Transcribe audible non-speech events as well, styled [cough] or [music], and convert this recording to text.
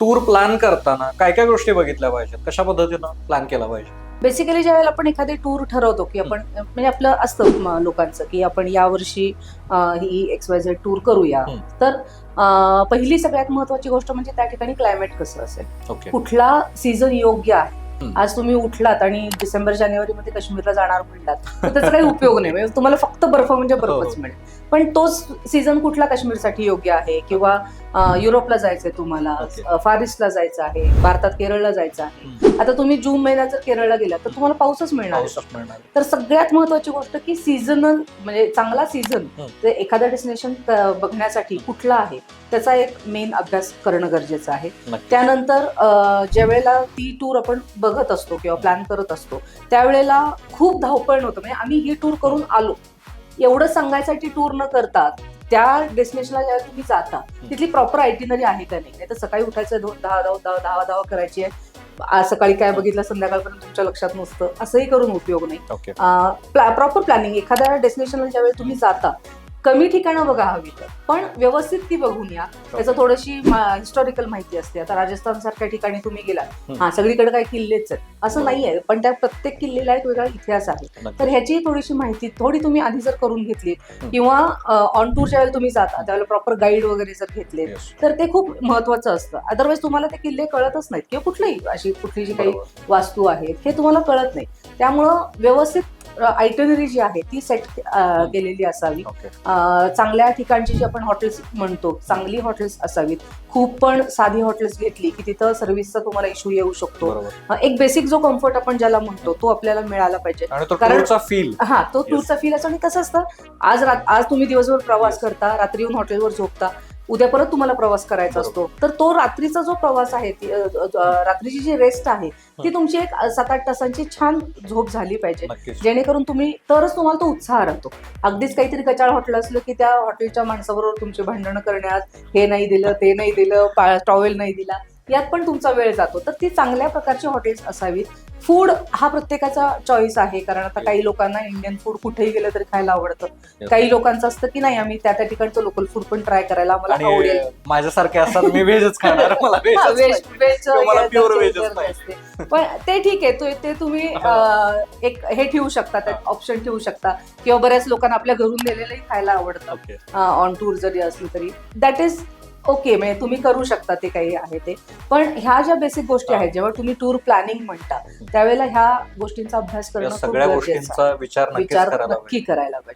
Tour plan करताना काय काय गोष्टी बघितल्या पाहिजेत? कशा पद्धतीनं प्लॅन केला पाहिजे? बेसिकली ज्या वेळेला आपण एखादी टूर ठरवतो की आपण म्हणजे आपलं असतं लोकांचं की आपण यावर्षी ही एक्स वाय झेड टूर करूया. तर पहिली सगळ्यात महत्वाची गोष्ट म्हणजे त्या ठिकाणी क्लायमेट कसं असेल? कुठला सीझन योग्य आहे. आज तुम्ही उठलात आणि डिसेंबर जानेवारी मध्ये काश्मीरला जाणार म्हणलात तर त्याचा काही उपयोग नाही. म्हणजे तुम्हाला फक्त बर्फ म्हणजे बर्फच हो. मिळेल. पण तोच सीझन कुठला काश्मीरसाठी योग्य आहे? किंवा युरोपला जायचंय तुम्हाला फार ईस्टला जायचं आहे भारतात केरळला जायचं आहे. आता तुम्ही जून महिन्यात जर केरळला गेलात तर तुम्हाला पाऊसच मिळणार तर सगळ्यात महत्वाची गोष्ट की सीझनल म्हणजे चांगला सीझन. ते एखादा डेस्टिनेशन बघण्यासाठी कुठला आहे त्याचा एक मेन अभ्यास करणं गरजेचं आहे. त्यानंतर ज्या वेळेला ती टूर आपण बघत असतो किंवा प्लॅन करत असतो त्यावेळेला खूप धावपळ नव्हतं. म्हणजे आम्ही ही टूर करून आलो. एवढं सांगायसाठी टूर न करता त्या डेस्टिनेशनला ज्यावेळेला तुम्ही जाता तिथली प्रॉपर आयटिनरी आहे का नाही? तर सकाळी उठायचं दहा धाव दहा दहा धावा करायची आहे. आज सकाळी काय बघितलं संध्याकाळपर्यंत तुमच्या लक्षात नसतं. असंही करून उपयोग नाही. प्रॉपर प्लॅनिंग एखाद्या डेस्टिनेशनला ज्यावेळी तुम्ही जाता कमी ठिकाणं बघा हवी तर पण व्यवस्थित ती बघून या त्याचं थोडीशी हिस्टॉरिकल माहिती असते आता राजस्थान सारख्या ठिकाणी तुम्ही गेला हम्म. हा सगळीकडे काही किल्लेच आहेत असं. नाही आहे पण त्या प्रत्येक किल्लेला एक वेगळा इतिहास आहे. तर ह्याची थोडीशी माहिती थोडी तुम्ही आधी जर करून घेतली. किंवा ऑन टूर ज्यावेळेला तुम्ही जाता त्यावेळेला प्रॉपर गाईड वगैरे जर घेतले. तर ते खूप महत्वाचं असतं अदरवाईज तुम्हाला ते किल्ले कळतच नाहीत किंवा कुठलीही अशी कुठली जी काही. वास्तू आहेत हे तुम्हाला कळत नाही त्यामुळं व्यवस्थित आयटनरी जी आहे ती सेट केलेली असावी. चांगल्या ठिकाणची जी आपण हॉटेल्स म्हणतो चांगली हॉटेल्स असावीत. खूप पण साधी हॉटेल्स घेतली की तिथं सर्व्हिसचा तुम्हाला इश्यू येऊ शकतो. एक बेसिक जो कम्फर्ट आपण ज्याला म्हणतो तो आपल्याला मिळाला पाहिजे. कारण- फील हा तो टूरचा फील असतो आणि कसं असतं आज आज तुम्ही दिवसभर प्रवास करता रात्री येऊन हॉटेलवर झोपता उद्या परत तुम्हाला प्रवास करायचा असतो. तर तो रात्रीचा जो प्रवास आहे रात्रीची जी रेस्ट आहे ती. तुमची एक सात आठ तासांची छान झोप झाली पाहिजे. जेणेकरून तुम्ही तरच तुम्हाला तो उत्साह राहतो. अगदीच काहीतरी कचाळ हॉटेल असलं की त्या हॉटेलच्या माणसाबरोबर तुमची भांडणं करण्यात हे नाही दिलं ते नाही दिलं टॉवेल नाही दिला. यात पण तुमचा वेळ जातो. तर ती चांगल्या प्रकारची हॉटेल्स असावीत. फूड हा प्रत्येकाचा चॉईस आहे. कारण आता काही लोकांना इंडियन फूड कुठेही गेलं तरी खायला आवडतं. काही लोकांचं असतं की नाही आम्ही त्या त्या ठिकाणचं लोकल फूड पण ट्राय करायला आम्हाला आवडेल. माझ्यासारखे असतात मी व्हेजच खाणार. मला [laughs] हा, मला. [laughs] पण ते ठीक आहे. तो- तुम्ही अं, एक हे ठेवू शकता त्यात ऑप्शन ठेवू शकता. किंवा बऱ्याच लोकांना आपल्या घरून नेलेलंही खायला आवडतं. ऑन टूर जरी असली तरी. दॅट इज ओके म्हणजे तुम्ही करू शकता ते काही आहे ते. पण ह्या ज्या बेसिक गोष्टी आहेत जेव्हा तुम्ही टूर प्लॅनिंग म्हणता त्यावेळेला ह्या गोष्टींचा अभ्यास करणं सगळ्या. गोष्टींचा विचार नक्की करायला पाहिजे.